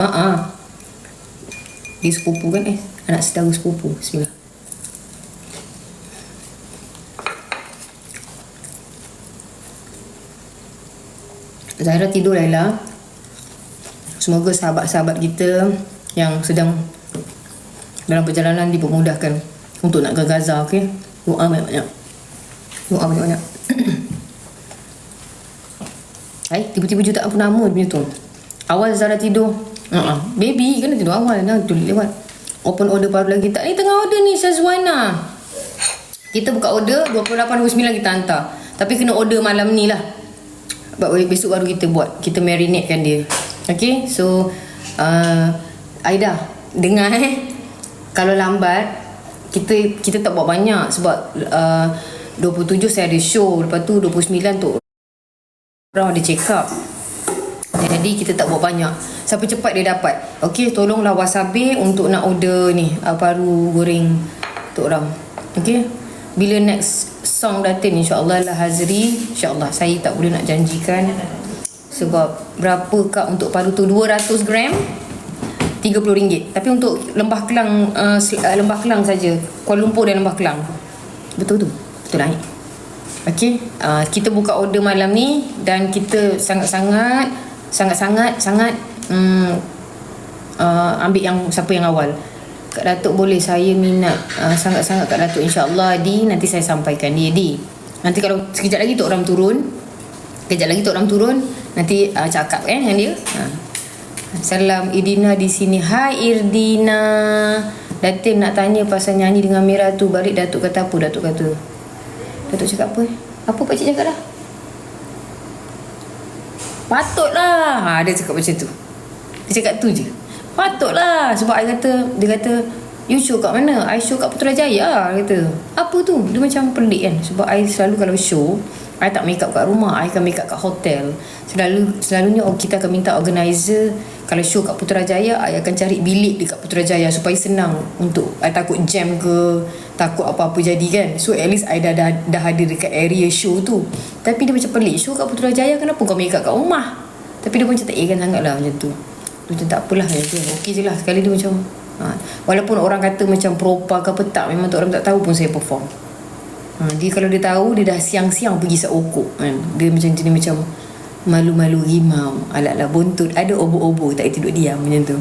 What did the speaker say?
Ah, uh Dia sepupu kan eh. Anak saudara sepupu. Bismillah. Zahra tidur Laila. Semoga sahabat-sahabat kita yang sedang dalam perjalanan dipermudahkan untuk nak ke Gaza, okey? Doa banyak-banyak. Doa banyak-banyak. Hai, tiba-tiba je tak apa nama dia punya tu. Awal Zara tidur. Uh-uh. Baby kena tidur awal. Nah, tu lewat. Open order baru lagi. Tak ni tengah order ni Syazwana. Kita buka order 28.29 kita hantar. Tapi kena order malam ni lah. Sebab besok baru kita buat. Kita marinate kan dia. Okay. So. Uh, Aida. Dengar eh. Kalau lambat. Kita kita tak buat banyak. Sebab. Uh, 27 saya ada show. Lepas tu 29 tu. Orang ada check up. Jadi kita tak buat banyak. Siapa cepat dia dapat. Okey, tolonglah wasabi untuk nak order ni uh, paru goreng untuk orang. Okey. Bila next song datang insya-Allah lah Hazri, insya-Allah saya tak boleh nak janjikan sebab berapa kak untuk paru tu 200 gram RM30. Tapi untuk Lembah Kelang uh, Lembah Kelang saja. Kuala Lumpur dan Lembah Kelang. Betul tu. Betul lah. Okey, uh, kita buka order malam ni dan kita sangat-sangat sangat-sangat sangat um, uh, ambil yang siapa yang awal. Kak Datuk boleh saya minat uh, sangat-sangat Kak Datuk insya-Allah di nanti saya sampaikan dia di. Nanti kalau sekejap lagi tu orang turun, sekejap lagi tu orang turun, nanti uh, cakap kan dengan dia. Uh. Salam Idina di sini. Hai Irdina. Datin nak tanya pasal nyanyi dengan Mira tu balik Datuk kata apa Datuk kata? Datuk cakap apa? Apa pakcik cakap dah? Patutlah. Ha, dia cakap macam tu. Dia cakap tu je. Patutlah. Sebab I kata, dia kata, you show kat mana? I show kat Putrajaya. Dia kata, apa tu? Dia macam pelik kan. Sebab I selalu kalau show, I tak make up kat rumah. I akan make up kat hotel. Selalu, selalunya kita akan minta organizer. Kalau show kat Putrajaya, I akan cari bilik dekat Putrajaya supaya senang untuk I takut jam ke, takut apa-apa jadi kan. So at least I dah, dah, dah hadir dekat area show tu. Tapi dia macam pelik. Show kat Putrajaya kenapa kau make up kat rumah? Tapi dia macam tak egan sangat lah macam tu. Macam tak apalah macam tu. Okey je lah. Sekali dia macam ha. Walaupun orang kata macam propa ke apa tak Memang tu orang tak tahu pun saya perform ha. Dia kalau dia tahu Dia dah siang-siang pergi seokok kan. Dia macam jenis macam Malu-malu rimau Alat-alat buntut Ada obo-obo tak tidur diam macam tu